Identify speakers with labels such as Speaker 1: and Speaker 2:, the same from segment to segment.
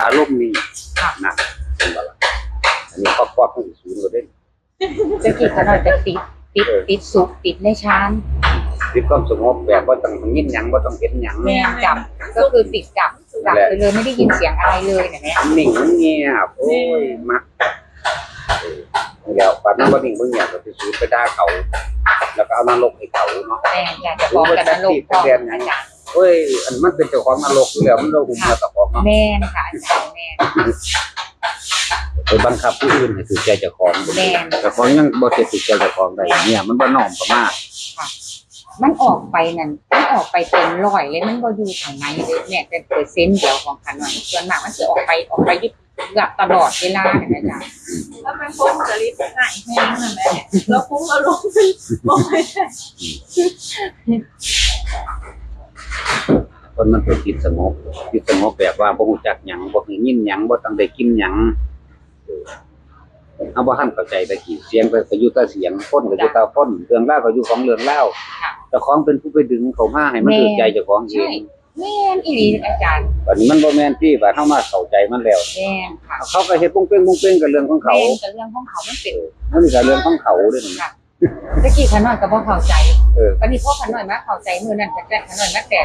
Speaker 1: อารมณ์นี่
Speaker 2: ค่ะ
Speaker 1: นะเป็นว่าล่ะอันนี้ก็ครอบทั้งศูนย์ก็ได้
Speaker 2: จะกี่ขนาดจะติดติดติดสุกติดในชาน
Speaker 1: มีความสงบแบบว่าต้องยินหยังว่าต้องเห็นหยัง
Speaker 2: แม่จับก็คือติดจับจับไปเลยไม่ได้ยินเสียงอะไรเลยเนี่ยแม่
Speaker 1: นิ่งเงียบโอ้ยมักเออแล้วปานนั้นบ่นิ่งบ่เงียบก็สิสูญไปด่าเขา แล้วก็เอานรกให้เขาเนาะ
Speaker 2: แม่อยากจะบอกกันนะลูกพ่ออาจารย์
Speaker 1: เอ้ยอันมันเป็นเจ้าของนรกอยู่แล้วมันเราหุมมาตะของเนาะ
Speaker 2: แม่ค่ะอาจารย์แม่
Speaker 1: ไปบังคับผู้อื่นให้ถือใจเจ้าของ
Speaker 2: แม่น
Speaker 1: เจ้าของยังบ่เจ็บถือใจเจ้าของได้เนี่ย มันบ่น้อมประมาท
Speaker 2: มันออกไปนั่นมันออกไปเป็นร้อยเลยมันก็อยู่ข้างในเลยเนี่ยเป็นเปอร์เซ็นต์เดียวของขนอยส่วนมากมันจะออกไปออกไปอยู่เกือบตลอดเวลาเนี่ยอาจารย์
Speaker 3: แล้วมันพุ่งจะรีบหายแห้งนะแม่แล้วพุ่งก็ลงไปลงไปได้
Speaker 1: คนมันเป็นจิตสงบจิตสงบแบบว่าบ่รู้จักหยังบ่เคยยินหยังบ่ต้องได้กินหยังเออเอาบ่ทันเข้าใจตะกี้เสียงก็ก็อยู่แต่เสียงคนก็อยู่แต่คนเรื่องราวก็อยู่ของเรื่องราว
Speaker 2: ค่ะ
Speaker 1: เจ้าของเป็นผู้ไปดึงเขามาให้มัน
Speaker 2: แม่
Speaker 1: ถูกใจเจ้าของเอ
Speaker 2: ใช่
Speaker 1: ง
Speaker 2: แม่นอีหลีอาจารย์
Speaker 1: บัดนี้มันบ่แม่นที่ว่าเฮามาเข้าใจมันแล้ว
Speaker 2: แม่นค่ะ
Speaker 1: เขาก็เฮ็ดปุ้งเป้งปุ้งเป้งกับเรื่องของเขา
Speaker 2: แม่นกับเรื่องของเขามันเป็น
Speaker 1: มันก็เรื่องของเขาเด้นี่
Speaker 2: ค่ะ ตะกี้ขนอยก็บ่เข้าใจ
Speaker 1: เออ
Speaker 2: ตอนนี้พ่อขนอยมาเข้าใจมือนั้นแต่แต่ขนอยมาแต่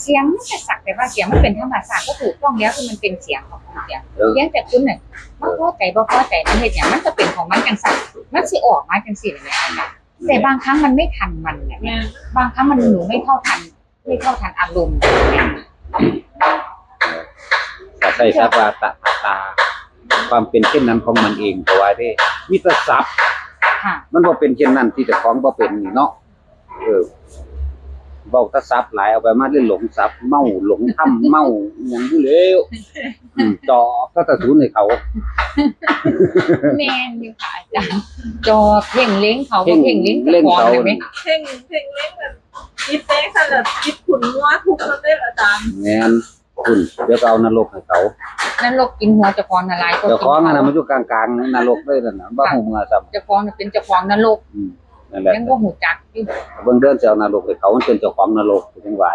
Speaker 2: เสียงมันจะสักแต่ว่าเสียงมันเป็นธรรมชาติก็ถูกต้องแล้วคือมันเป็นเสียงของเสียง
Speaker 1: เออ
Speaker 2: เลี้ยงแต่คุณน่ะบ่พอใจบ่พอใจมันเฮ็ดหยังมันก็เป็นของมันจังซั่นมันสิออกมาจังซี่แหละค่ะแต่บางครั้งมันไม่ทันมันน่ะ
Speaker 3: แม่
Speaker 2: บางครั้งมันหนูไม่เท่าทัน ไม่เท่าทันอารมณ์
Speaker 1: แต่ใส่สักว่าตะตา ความเป็นเช่นนั้นของมันเองก็ว่าได้มีแต่ทรัพย์
Speaker 2: ค่ะ
Speaker 1: มันบ่เป็นเช่นนั้นที่เจ้าของบ่เป็นนี่เนาะเออเว้าแตะทรัพย์หลายเอาไปมาเล่นหลงทรัพย์เมาหลงทํเมาหยังอยู่แล้วอืมจอก็ตะสูนให้เขา
Speaker 2: แม่นอยู่ค่ะอาจารย์จอเพ่งเล้งเขาบ่
Speaker 1: เพ่ง
Speaker 2: เพ่งเล้ง
Speaker 1: เล่น
Speaker 2: ก่อน
Speaker 1: เขา
Speaker 2: เลยไหม
Speaker 3: เพ่งเพ่งเล่นแบบยิบเต้ขนาดยิบขุนงัวทุกประเภทอาจารย์
Speaker 1: แม่น คุณเดี๋ยวก็เอานรกให้เขา
Speaker 2: นั่นโลกกินหัวเจ้าของน่ะหลายก็
Speaker 1: เจ้า
Speaker 2: กิน
Speaker 1: ของอัน
Speaker 2: เขา
Speaker 1: นั้นมันอยู่กลางๆนรกเลยนั่นน่ะบ่ฮู้เมื่อซ้ํ
Speaker 2: เจ้าของน่ะเป็นเจ้าของนรก
Speaker 1: อืมนั่นแหละ
Speaker 2: ยังบ่หูจักอยู่
Speaker 1: เบิ่งเดินสิเอานรกให้เขามันเป็นเจ้าของนรกจังหวะ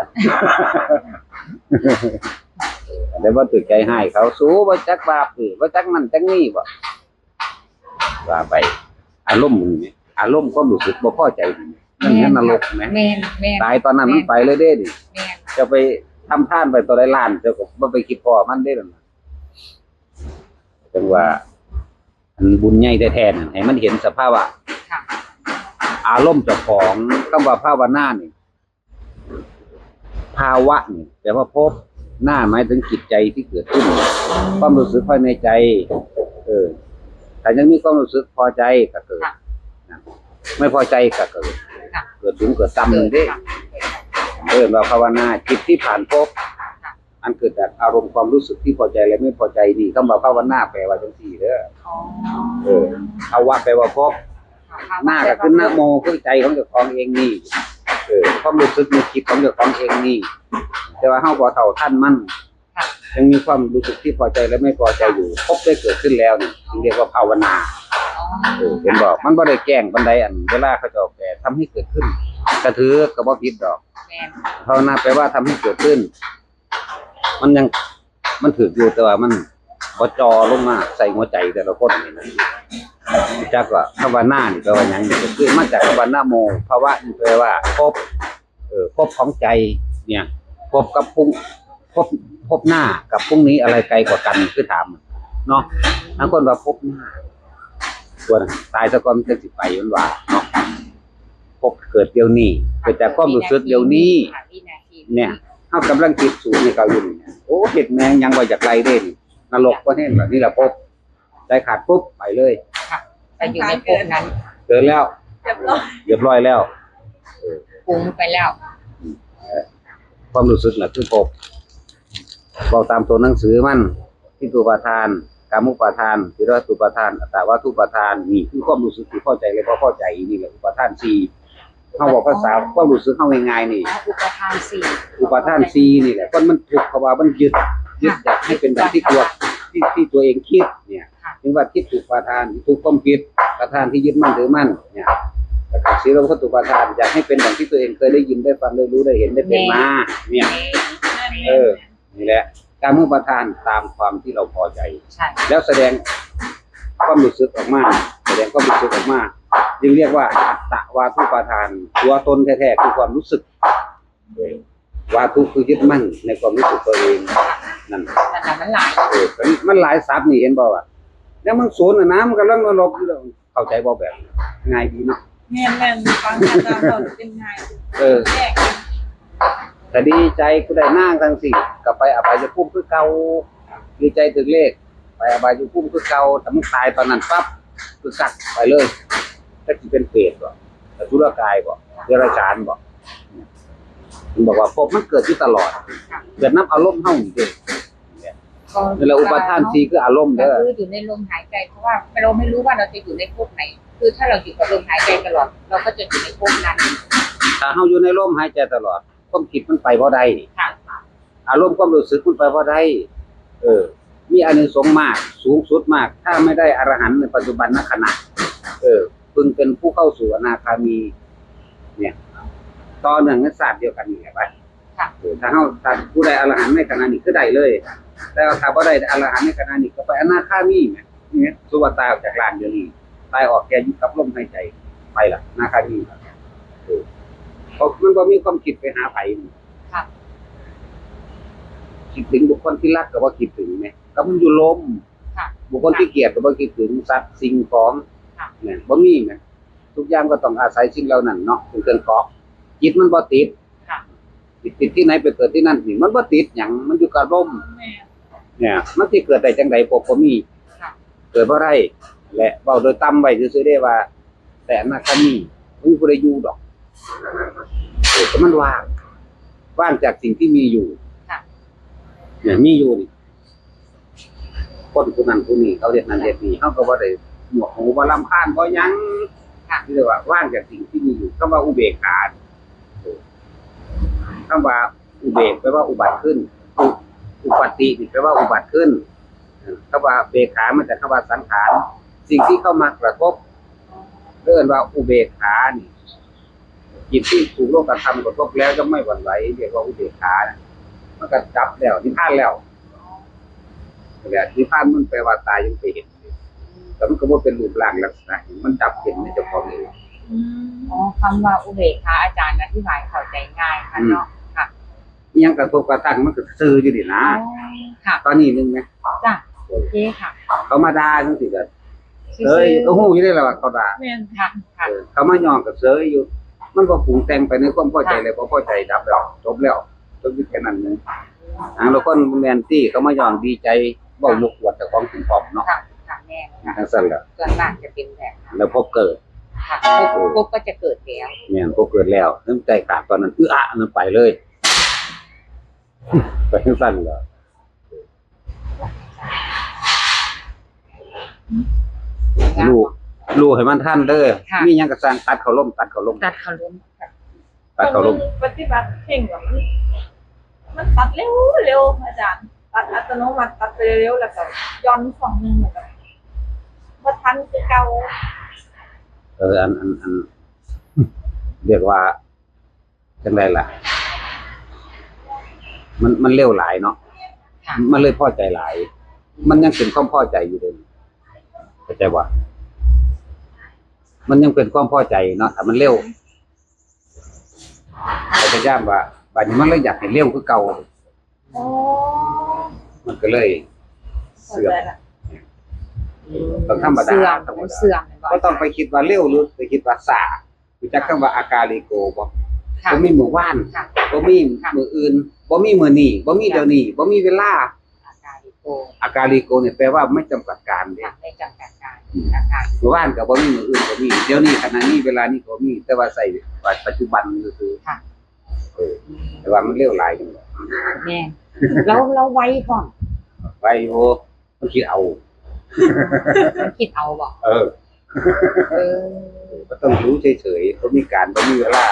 Speaker 1: แต่ว่าตึกใจให้เขาสู้ว่าจักบาปหรือว่าจักนั่นจักนี่บ่ว่าไป อารมณ์มึงเนี่ยอารมณ์ความรู้สึกบ่พอใจนี่นั่นแม่นนรกแหม
Speaker 2: แม่นแม่น
Speaker 1: ตายตอนนั้นมันไปเลยเด้ดิ
Speaker 2: แม่น
Speaker 1: จะไป ทำท่านไปตัวใดล้านเจ้าก็บ่ไปคิดพอมันได้หรอกนะจังว่าอันบุญใหญ่แท้ๆนั่นให้มันเห็นสภาวะ
Speaker 2: ค่ะ
Speaker 1: อารมณ์เจ้าของคำว่าภาวนานี่ภาวะนี่แปลว่าพบหน้าหมายถึงจิตใจที่เกิดขึ้น ความรู้สึกภายในใจ เออแต่ยังมีความรู้สึกพอใจก็เกิด
Speaker 2: ค่ะ
Speaker 1: นะไม่พอใจก็เกิด
Speaker 2: ค่ะ
Speaker 1: เกิดสูงเกิดต่ำเลย เด้
Speaker 2: ค่ะ
Speaker 1: เออเราภาวนาจิตที่ผ่านพบ
Speaker 2: ค่ะ
Speaker 1: อันเกิดจากอารมณ์ความรู้สึกที่พอใจและไม่พอใจนี่คำว่าภาวนาแปลว่าจังสี่เด้อ
Speaker 2: อ๋อ
Speaker 1: เออภาวะแปลว่าพบ
Speaker 2: ค่ะ
Speaker 1: หน้าก็คือหน้าโมคือใจของเจ้าของเองนี่เออความรู้สึกนึกคิดของเจ้าของเองนี่ แต่ว่าเฮาบ่เท่าท่านมัน
Speaker 2: ค่ะ
Speaker 1: ยังมีความรู้สึกที่พอใจและไม่พอใจอยู่พบได้เกิดขึ้นแล้วนี่จึงเรียกว่าภาวนา
Speaker 2: อ๋อ
Speaker 1: เออเห็นบอกมันบ่ได้แกล้งบันไดอันเวลาเขาจะออกแบบทำให้เกิดขึ้น กระถือก็บ่ผิดดอก
Speaker 2: แม่น
Speaker 1: ภาวนาแปลว่าทำให้เกิดขึ้น มันยังมันถืออยู่แต่ว่ามันบ่จอลงมาใส่หัวใจแต่ละคนนี่นะจักว่าภาวนานี่แปลว่าหยังนี่ก็คือมาจากคำว่านะโมภาวะนี่แปลว่าพบเออพบของใจเนี่ยพบกับพรุ่งพบพบหน้ากับพรุ่งนี้อะไรไกลกว่ากันคือถามเนาะบางคนว่าพบหน้าส่วนตายซะก่อนมันจะสิไปมันว่าเนาะ พบเกิดเดี๋ยวนี้เกิดจากความรู้สึกเดี๋ยวนี้
Speaker 2: ค่ะวินาที
Speaker 1: เนี่ยเฮากำลังคิดสูตรในเขาอยู่นี่โอ้เห็ดแมงยังบ่อยากไล่เด้นี่นรกก็เห็นแบบนี้แหละพบใจขาดปุ๊บไปเลย
Speaker 2: ไปอยู่ในภพนั้น
Speaker 1: เกินแล้ว
Speaker 3: เรียบร้อย
Speaker 1: เรียบร้อยแล้ว
Speaker 2: ปรุงไปแล้ว
Speaker 1: ความรู้สึกน่ะคือพบบอกตามตัวหนังสือมันที่ตุปาทานกามุปาทานทิรตุปาทานอัตตาวาทุปาทานนี่คือความรู้สึกที่พอใจและบ่พอใจนี่แหละอุปาทานสี่ เขาบอกภาษาความรู้สึกเขาง่ายๆนี่
Speaker 2: อ๋ออุปทานสี่
Speaker 1: อุปาทานซีนี่แหละคนมันถูกเขาว่ามันยึดยึดอยากให้เป็นแบบที่ตัวที่ที่ตัวเองคิดเนี่ยถึงว่าคิดถูกอุปาทานถูกความคิดประทานที่ยึดมั่นถือมั่นเนี่ยแต่กับศีลวัตถุประทานอยากให้เป็นอย่างที่ตัวเองเคยได้ยินได้ฟังได้รู้ได้เห็นได้เป็นมาเนี่ยเออนี่แหละการมุประทานตามความที่เราพอใจ
Speaker 2: ใช่
Speaker 1: แล้วแสดงความรู้สึกออกมาแสดงความรู้สึกออกมา จึงเรียกว่าอัตตวาทุปาทาน ตัวตนแท้ๆคือความรู้สึกเออวาทุคือยึดมั่นในความรู้สึกตัวเองนั่น
Speaker 2: แต่ละมันหลาย
Speaker 1: เออมันหลายศัพท์นี่เห็นบ่ว่าแล้วมันศูนย์น่ะนะมันกำลังนรกอยู่แล้วเข้าใจบ่แบบง่ายดีเนาะ
Speaker 3: แม่นแม่นฟังอาจารย์เราเป็นไง
Speaker 1: เออ
Speaker 3: แยก
Speaker 1: แต่ดีใจกูได้นั่งทั้งสี่กลับไปอบายภูมิคือเก่าดีใจถึงเลข ไปอบายภูมิคือเก่าแต่มึงตายตอนนั้นปั๊บคือกักไปเลย ถ้าสิเป็นเปรตบ่แต่ทุรกายบ่เดรัจฉานบ่มันบอกว่าภพมันเกิดที่ตลอด เกิดน้ำอารมณ์เฮานี่เด้
Speaker 2: ก็
Speaker 1: เวลาอุปทานสีคืออารมณ์
Speaker 2: ก็
Speaker 1: เด้อ
Speaker 2: คืออยู่ในลมหายใจเพราะว่าเราไม่รู้ว่าเราจะอยู่ในภพไหน คือถ้าเราอยู่กับลมหายใจตลอด เราก็จะอยู่ในภพนั้น
Speaker 1: ถ้าเฮาอยู่ในลมหายใจตลอดความคิดมันไปบ่ได้
Speaker 2: ค่ะ
Speaker 1: อารมณ์ความรู้สึกมันไปบ่ได้เออ มีอานิสงส์มาก สูงสุดมาก ถ้าไม่ได้อรหันต์ในปัจจุบันนขณะเออพึง เป็นผู้เข้าสู่อนาคามี เนี่ยต่อเนื่องในศาสตร์เดียวกันนี่แหละไป
Speaker 2: ค่ะ
Speaker 1: เออถ้าเฮาถ้าผู้ใดอรหันต์ในขณะนี้คือได้เลย แต่ว่าถ้าบ่ได้อรหันต์ในขณะนี้ก็ไปอนาคามีแหมเนี่ยสุวัตตายออกจากลานเดี๋ยวนี้ตายออกแกอยู่กับลมหายใจไปละอนาคามีเออเพราะมันบ่มีความคิดไปหาไผนี่
Speaker 2: ค่ะ
Speaker 1: คิดถึงบุคคลที่รักก็ว่าคิดถึงไหมก็มันอยู่ลม
Speaker 2: ค่ะ
Speaker 1: บุคคลที่เกลียดก็บ่คิดถึงสัตว์สิ่งของ
Speaker 2: ค่ะ
Speaker 1: เนี่ยบ่มีไหม ทุกอย่างก็ต้องอาศัยสิ่งเหล่านั้นเนาะเป็นเครื่องเกาะจิตมันบ่ติด
Speaker 2: ค่ะ
Speaker 1: ติดติดที่ไหนไปเกิดที่นั่นนี่มันบ่ติดหยังมันอยู่กับลม
Speaker 3: แม่
Speaker 1: เนี่ย มันสิเกิดได้จังไดบ่บ่มี
Speaker 2: ค่ะ
Speaker 1: เกิดบ่ได้และเว้าโดยต่ำไว้ซื่อๆได้ว่า แต่อนาคามีบ่มีผู้ใดอยู่ดอกเออแต่มันว่างว่างจากสิ่งที่มีอยู่
Speaker 2: ค่ะ
Speaker 1: เนี่ยมีอยู่นี่คนผู้นั้นผู้นี้เขาเรียกนั้นเรียกนี้เขาก็บ่ได้หมวกหูบ่ลำคาญบ่หยัง
Speaker 2: ค่ะ
Speaker 1: ที่เรียกว่าว่างจากสิ่งที่มีอยู่คำว่าอุเบกขาคำว่าอุเบกแปลว่าอุบัติขึ้น อุปติแปลว่าอุบัติขึ้นคำว่าเบกขามันจากคำว่าสังขารสิ่งที่เข้ามากระทบเรียกว่าอุเบกขานี่จิตที่ถูกโลกธรรมกระทบแล้วจะไม่หวั่นไหวเรียกว่าอุเบกขานะมันก็จับแล้วนิพพานแล้วแต่นิพพานมันแปลว่าตายยังไปเห็น แต่มันก็บ่เป็นรูปร่างลักษณะมันจับเห็นในเจ้าของเอง
Speaker 3: อืม
Speaker 2: อ๋อคำว่าอุเบกขาอาจารย์อธิบายเข้าใจง่ายค่ะเนาะค่ะ
Speaker 1: อิหยังกระทบกระทั่งมันก็ซื้ออยู่ดินะ
Speaker 2: อ๋อค่ะ
Speaker 1: ตอนนี้นึงไหม
Speaker 2: จ้ะโอเคค่ะ
Speaker 1: เขามาด่าจังสิก็เอ้ยก็ฮู้อยู่ได้แล้วว่าเขาด่า
Speaker 3: แม่น
Speaker 2: ค่ะค่ะ
Speaker 1: เออเขามาย่องกับเสยอยู่ มันบ่ปรุงแต่งไปในความพอใจเลยบ่พอใจดับแล้วจบแล้วจบอยู่แค่นั้นเองทางเราคนแม่นที่เขามาย่องดีใจเว้ายกอวดเจ้าของถึงพร้อมเนาะ
Speaker 2: ค่ะค่ะ แม่ค่ะ
Speaker 1: จังซั่นแหละ
Speaker 2: ส่วนมากจะเป็นแบบนั้น
Speaker 1: แล้วพบเกิด
Speaker 2: ค่ะพบพบก็จะเกิดแล้ว
Speaker 1: แม่นพบเกิดแล้วน้ำใจขาดตอนนั้นอื้ออะนั้นไปเลย ไปจังซั่นเหรอลูกลูกให้มันทันเด้อ
Speaker 2: ค่ะ
Speaker 1: มีหยังก็สร้างตัดเขาล่มตัดเขาล่ม
Speaker 2: ตัดเขาล้มค่ะ
Speaker 1: ตัดเขาล่ม
Speaker 3: ปฏิบัติเพ่งแบบมันมันตัดเร็วเร็วอาจารย์ตัดอัตโนมัติตัดไปเร็วแล้วก็ย้อนฝั่งหนึงเหมือนกัน บ่ทันคือเก่า
Speaker 1: เอออันอันอันเรียกว่าจังไรล่ะ มันมันเร็วหลายเนาะ
Speaker 2: ค่ะ
Speaker 1: มันเลยพอใจหลาย มันยังเป็นความพอใจอยู่เลยเข้าใจว่า มันยังเป็นความพอใจเนาะแต่มันเร็วแต่พยายามว่าบัดนี้มันเลยอยากให้เร็วคือเก่า
Speaker 3: อ๋อ
Speaker 1: มันก็เลย
Speaker 3: เข้าใจละ
Speaker 1: ต้อง ธรรมดา
Speaker 2: เสื่อม
Speaker 1: ธรรมดา
Speaker 2: เสื่อม
Speaker 1: ก็ต้องไปคิดว่าเร็วหรือไปคิดว่าสารู้จักคำว่าอากาลิโกบ่
Speaker 2: ค่ะ
Speaker 1: บ่มีมือว่าน
Speaker 2: ค่ะ
Speaker 1: บ่มีมืออื่นบ่มีมือนี้บ่มีเดี๋ยวนี้บ่มีเวลา
Speaker 2: อาการลิโก
Speaker 1: อากาลิโกเนี่ยแปลว่าไม่จำกัดการเด้
Speaker 2: ค่ะไม่จำกัดการอาการ
Speaker 1: มือว่านก็บ่มีมืออื่นก็มีเดี๋ยวนี้ขณะนี้เวลานี้ก็มี แต่ว่าใส่ปัจจุบันก็คือ
Speaker 2: ค่ะ
Speaker 1: เออแต่ว่ามันเร็วหลายจัง
Speaker 2: แม่เราเราไว้ก่อน
Speaker 1: ไปโอมันคิดเอา
Speaker 2: คิดเอาบอก
Speaker 1: เออ
Speaker 2: เออ
Speaker 1: ก็ต้องรู้เฉยๆบ่มีการบ่มีเวลา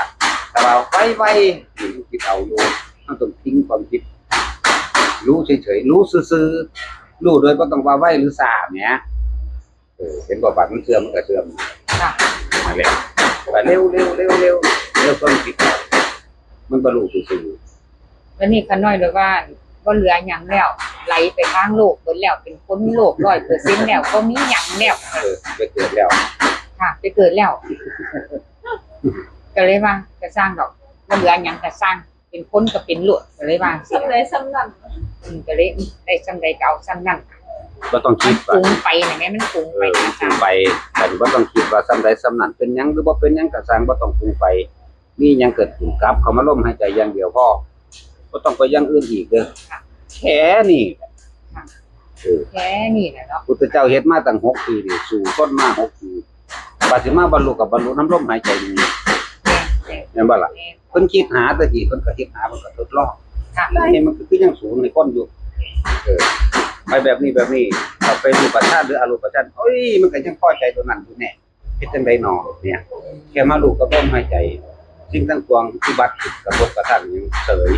Speaker 1: แต่ว่าไวๆนี่คิดเอาอยู่ต้องต้องทิ้งความคิด รู้เฉยๆรู้ซื่อๆรู้โดยบ่ต้องว่าไวหรือซ่าแหมเออเห็นบ่บัดมันเสื่อมมันก็เสื่อม
Speaker 2: ค่ะ
Speaker 1: มาแล้วว่าเร็วเร็วเร็วเร็วเร็วต้นคิดมันบรรลุซื่อ
Speaker 2: วันนี้ขาน้อยเลยว่า บ่เหลือหยังแล้ว ไหลไปทางโลกเบิดแล้วเป็นคนโลก100%แล้วก็มีหยังแล้ว
Speaker 1: เออไปเกิดแล้ว
Speaker 2: ค่ะ ไปเกิดแล้ว ก็เลยว่าจะสร้างดอกบ่เหลือหยังก็สร้างเป็นคนก็เป็นโลดก็เลยว่าสิ
Speaker 3: สำไรสำนัน
Speaker 2: อืมก็เลยได้ซำใดก็เอาซำนั้น
Speaker 1: ก็ต้อง
Speaker 2: มั
Speaker 1: คิ
Speaker 2: น
Speaker 1: ดว่า
Speaker 2: ปรุงไปน่ะแม่มันปรุง
Speaker 1: เอ
Speaker 2: ไป
Speaker 1: อ
Speaker 2: นะ
Speaker 1: ปรุ
Speaker 2: จ๊ะ
Speaker 1: งไปแต่ว่าต้องคิดว่าซ้ำใดซ้ำนั้นเป็นหยังหรือบ่เป็นหยังก็สร้างบ่ต้องปรุงไปนี่ยังเกิดขึ้นกลับ เขามาล่มหายใจอย่างเดียวพอ บ่ต้องไปอย่างอื่นอีกเด้อแค่นี้เออ
Speaker 2: แค่นี้แหละเนาะ
Speaker 1: พุทธเจ้าเฮ็ดมาตั้ง6ปีนี่สู่ต้นมา6ปีบาดสิมาบรรลุกับบรรลุน้ำลมหายใจนี่
Speaker 2: แม่
Speaker 1: แม่นบ่ล่ะ
Speaker 2: แม่
Speaker 1: เพิ่นคิดหาแต่ทีเพิ่นก็คิดหาเพิ่นก็ทดลอง
Speaker 2: ค่ะ
Speaker 1: ได้มันก็คือยังสูงในก้นอยู่เออไปแบบนี้แบบนี้เราไปรูปประชาติหรืออรูปประชาติเอ้ยมันก็ยังพอใจตัวนั้นอยู่แน่เฮ็ดจังได๋หนอเนี่ยแค่มาลูกกับลมหายใจสิ่งทั้งปวงที่บัติกระทบกระทั่งยังเสย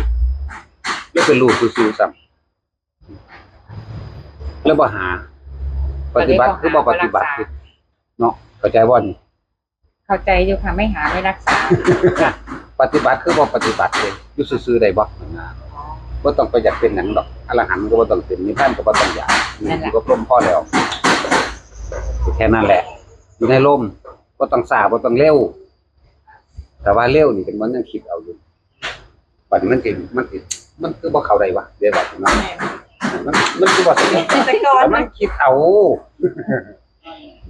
Speaker 1: แล้วเป็นลูกซื่อๆซ้ำแล้วบ่หา ปฏิบัติคือบ่ปฏิบัติคือเนาะเข้าใจบ่นี่
Speaker 2: เข้าใจอยู่ค่ะไม่หาไม่รักษา
Speaker 1: ปฏิบัติคือบ่ปฏิบัติเลยอยู่ซื่อๆได้บ่นะบ่ต้องไปอยากเป็นหยังดอกอรหันต์ก็บ่ต้องเป็นนิพพานก็บ่ต้องอยากอยู่กับลมพอแล้วแค่นั้นแหละ อยู่ในลมบ่ต้องซ่าบ่ต้องเร็วแต่ว่าเร็วนี่เป็นมันยังคิดเอาอยู่ปัดมันสิมันสิ มันคือบ่เข้าได้วะเดี๋ยวว่าเนาะมันมันคือบ่สนุก
Speaker 3: แต่ก่อน
Speaker 1: แต่มันคิดเอา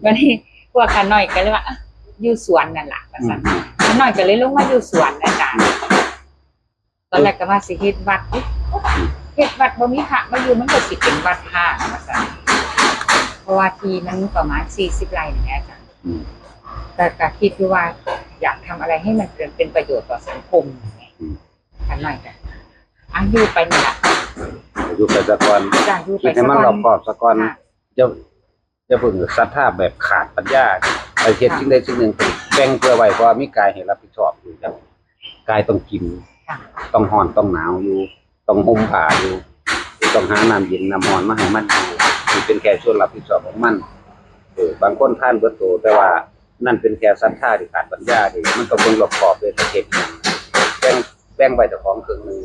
Speaker 2: วันนี้พวกขาน้อยก็เลยว่าอะอยู่สวนนั่นล่ะว่าซั่นขาน้อยก็เลยลงมาอยู่สวนอาจารย์ตอนแรกก็ว่าสิเฮ็ดวัดอุ๊ยเฮ็ดวัดบ่มีพระมาอยู่มันก็สิเป็นวัดพระว่าซั่นเพราะว่าที่มันประมาณ40ไร่นี่แหละอาจารย์
Speaker 1: อืม
Speaker 2: แต่ก็คิดอยู่ว่าอยากทำอะไรให้มันเกิดเป็นประโยชน์ต่อสังคมขาน้อยก็ อายุไปนี่ล่ะ
Speaker 1: อยู่ไปซะก่อน
Speaker 2: อาจารย์อยู่ไป
Speaker 1: คิดให้มันรอบคอบซะก่อน
Speaker 2: ค่ะ
Speaker 1: จะจะเพิ่งศรัทธาแบบขาดปัญญาไปเฮ็ดสิ่งใดสิ่งหนึ่งแบ่งเพื่อไว้เพราะว่ามีกายให้รับผิดชอบอยู่ครับกายต้องกิน
Speaker 2: ค่ะ
Speaker 1: ต้องร้อนต้องหนาวอยู่ ต้องห่มผ้าอยู่ ต้องหาน้ำเย็นน้ำร้อนมาให้มันอยู่นี่เป็นแค่ส่วนรับผิดชอบของมันเออบางคนท่านเบิดโตแต่ว่านั่นเป็นแค่ศรัทธาที่ขาดปัญญาที่มันก็เบิ่งรอบคอบเลยประเทศนี้แบ่งแบ่งไว้เจ้าของครึ่งหนึง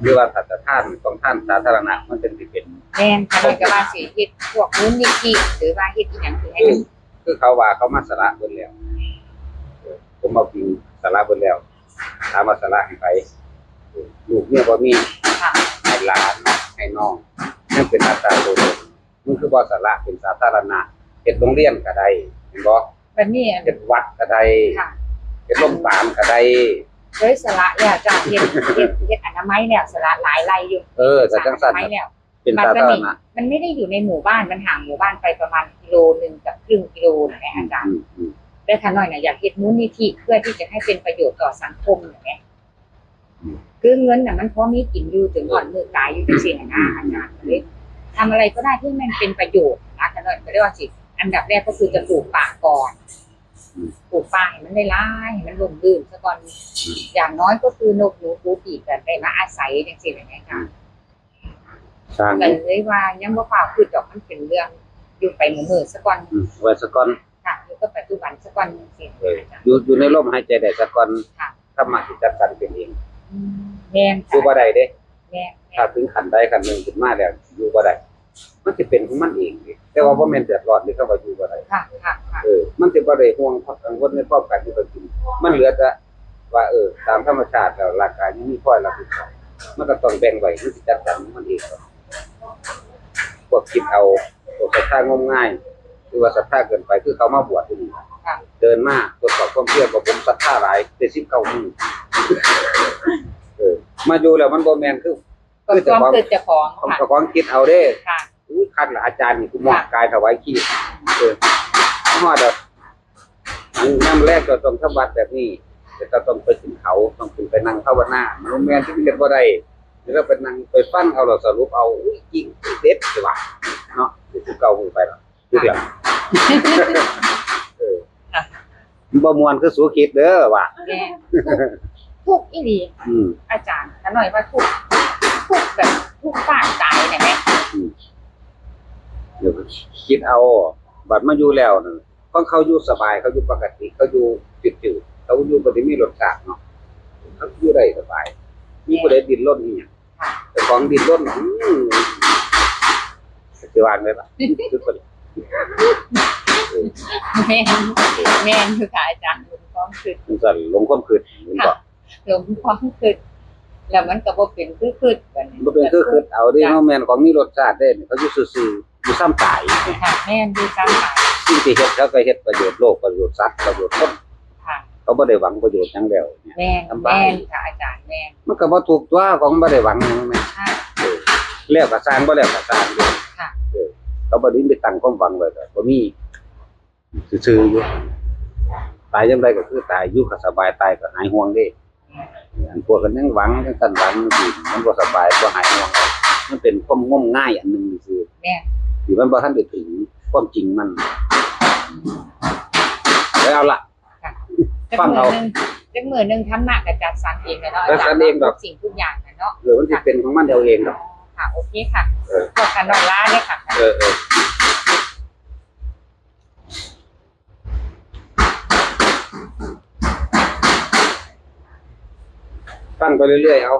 Speaker 1: หรือว่าถ้าจะท่านต้องท่านสาธารณะมันเป็นสิเป็น
Speaker 2: แม่นขาน้อยก็ว่าสิเฮ็ดพวกมูลนิธิหรือว่าเฮ็ดอีหยังที่ให้
Speaker 1: คือ
Speaker 2: มัน
Speaker 1: คือเขาว่าเขามาสละเบิดแล้วเออผมเอาจริงสละเบิดแล้วถามว่าสละให้ไปเออลูกเนี่ยบ่มี
Speaker 2: ค่ะ
Speaker 1: ให้หลานให้น้องนั่นเป็นอัตราตัวตนมันคือบ่สละเป็นสาธารณะเฮ็ดโรงเรียนก็ได้เห็นบ่
Speaker 2: บัดนี้อัน
Speaker 1: เฮ็ดวัดก็ได้
Speaker 2: ค่ะ
Speaker 1: เฮ็ดโรงพยาบาลก็ได้
Speaker 2: เคยสละแล้วจ้ะเฮ็ดเฮ็ดเฮ็ดอนามัยแล้วสละหลายไร่อยู่
Speaker 1: เออแต่จังซั่น
Speaker 2: อนามัยแล้ว
Speaker 1: เป็น
Speaker 2: บัด
Speaker 1: สา
Speaker 2: บัด
Speaker 1: ธาร
Speaker 2: นี้
Speaker 1: ณะ
Speaker 2: มันไม่ได้อยู่ในหมู่บ้านมันห่างหมู่บ้านไปประมาณกิโลหนึงกับครึ่งกิโลนะแม่อาจารย์
Speaker 1: อืมอืม
Speaker 2: แต่ขาน้อยน่ะอยากเฮ็ดมูลนิธิเพื่อที่จะให้เป็นประโยชน์ต่อสังคมนะแม่คือเงินน่ะมันพอมีกินอยู่ถึงก่อนมือตายอยู่จังซี่น่ะนะอาจารย์ก็เลยทำอะไรก็ได้ที่มันเป็นประโยชน์นะขาน้อยก็เรียกว่าสิอันดับแรกก็คือจะปลูกป่าก่อน ปลูกป่าให้มันได้ร้ายให้มันร่มรื่นซะก่อนอย่างน้อยก็คือนกหนูปูปีกกันได้มาอาศัยจังซี่แหละนะคะ
Speaker 1: สร้าง
Speaker 2: ก็เลยว่ายังบ่ฟ้าวคือดอกมันเป็นเรื่องอยู่ไปมื้อๆซะก่อน
Speaker 1: อืมไว้ซะก่อน
Speaker 2: ค่ะอยู่กับปัจจุบันซะก่อนจังซี่
Speaker 1: เอออยู่อยู่ในลมหายใจได้ซะก่อน
Speaker 2: ค่ะ
Speaker 1: ธรรมะที่จัดสรรเป็นเอง
Speaker 2: อืมแม่น
Speaker 1: อยู่บ่ได้เด้
Speaker 2: แม่นแม่
Speaker 1: ถ้านถึงขันใดขันหนึ่งขึ้นมาแล้วอยู่บ่ได้มันสิเป็นของมันเองเดะแต่ว่าบ่แม่นเดือดร้อนนี่เขาก็อยู่บ่ได้
Speaker 2: ค่ะค่ะค่ะ
Speaker 1: เออมันสิบ่ได้ห่วงกังวลในครอบครัวที่เพิ่นกินมันเหลือแต่ว่าเออ ตามธรรมชาติแล้วร่างกายยังมีค่อยรับผิดชอบมันก็ต้องแบ่งไว้มันสิจัดสรรของมันเองก่อนพวกคิดเอาพวกศรัทธางมง่ายหรือว่าศรัทธาเกินไปคือเขามาบวชที่นี่
Speaker 2: ค่ะ
Speaker 1: เดินมาตรวจสอบความเชื่อของผมศรัทธาหลายได้19มื้อเออ มาอยู่แล้วมันบ่แม่นคือ
Speaker 2: ก็ความเกิดเจ้าของ
Speaker 1: ของ
Speaker 2: ค่ะ
Speaker 1: เจ้าของคิดเอาเด้
Speaker 2: ค่ะ
Speaker 1: อุ้ยคันละอาจารย์นี่กูมอบกายถวายขี้เออ มอดแบบอันน้ำแรกก็ต้องทำวัดแบบนี้แต่ก็ต้องไปขึ้นเขาต้องขึ้นไปนั่งภาวนามันโรงแรมที่เรียนบ่ได้แล้วไปนั่งไปฟังเอาเราสรุปเอาอุ้ยจริงเด็ดใช่ปะเนาะที่เก่าไปแล้วคือเดียวเออ
Speaker 2: ค่ะ
Speaker 1: มันบ่มวนคือสูคิดเด้อว่ะ
Speaker 2: แม่ทุกข์อีหลี
Speaker 1: อืม
Speaker 2: อาจารย์ขาน้อยว่าทุกข์ทุกข์แบบทุกข์ปานตายเนี่ยแม่
Speaker 1: เดี๋ยวคิดเอา บัดมาอยู่แล้วนึงของเขาอยู่สบายเขาอยู่ปกติเขาอยู่จืดๆเขาอยู่บ่ได้มีรสชาติเนาะเขาอยู่ได้สบายมีบ่ได้ดิ้นรนอีหยังแต่ของดินร่นอื้อจะวางได้ปะคือคน
Speaker 2: แม่นแม่นคือค่ะอาจารย์หลวงพ่อคือ
Speaker 1: มันสั่นลงความคืดมันก็
Speaker 2: หลวงพ่อคือแล้วมันก็บ่เป็นคือคือบัดนี้
Speaker 1: บ่เป็นคือคือเอาดิเฮาแม่นของมีรสชาติเด้เขาอยู่ซื่อๆ อยู่ซ้ำตาย
Speaker 2: ค่ะแม่นดูตามหมาย
Speaker 1: สิ่งที่เฮ็ดเขาก็เฮ็ดประโยชน์โลกประโยชน์สัตว์ประโยชน์คน
Speaker 2: ค่ะ
Speaker 1: เขาบ่ได้หวังประโยชน์หยังแล้วเนี่ย
Speaker 2: แม่น
Speaker 1: สบาย
Speaker 2: แม่นค่ะอาจารย์แม่น
Speaker 1: มันก็บ่ถูกตัวของบ่ได้หวังหยังแม่
Speaker 2: ค่ะ
Speaker 1: แล้วก็สร้างบ่แล้วก็สร้างอยู่
Speaker 2: ค่ะ
Speaker 1: เออเขาบ่ได้ไปตั้งความหวังไว้ก็บ่มีซื่อๆอยู่ตายจังไดก็คือตายอยู่ก็สบายตายก็หายห่วงเด้ อันพวกกันยังหวังจังซั่นหวังอยู่มันบ่สบายบ่หายห่วงมันเป็นความงมง่ายอันหนึงคือ
Speaker 2: แม่น
Speaker 1: ที่มันบ่ทันได้ถึงความจริงมันแล้วเอาล่ะ
Speaker 2: จัก
Speaker 1: ฟัง
Speaker 2: มื
Speaker 1: เอา
Speaker 2: อหนึงจักมือหนึงทำหนักกับจัดสรรเองเลยเนาะ
Speaker 1: จัดสรรเองดอก
Speaker 2: ทุสิ่งทุกอย่างน่ะเนาะ
Speaker 1: หรือมันสิเป็นของมันเดียวเองดอก
Speaker 2: ค่ะ โอเคค่ะ
Speaker 1: เออ
Speaker 2: พวกกันนอนล้าเลยค่ะ
Speaker 1: เออเออฟังไปเรื่อยๆเอา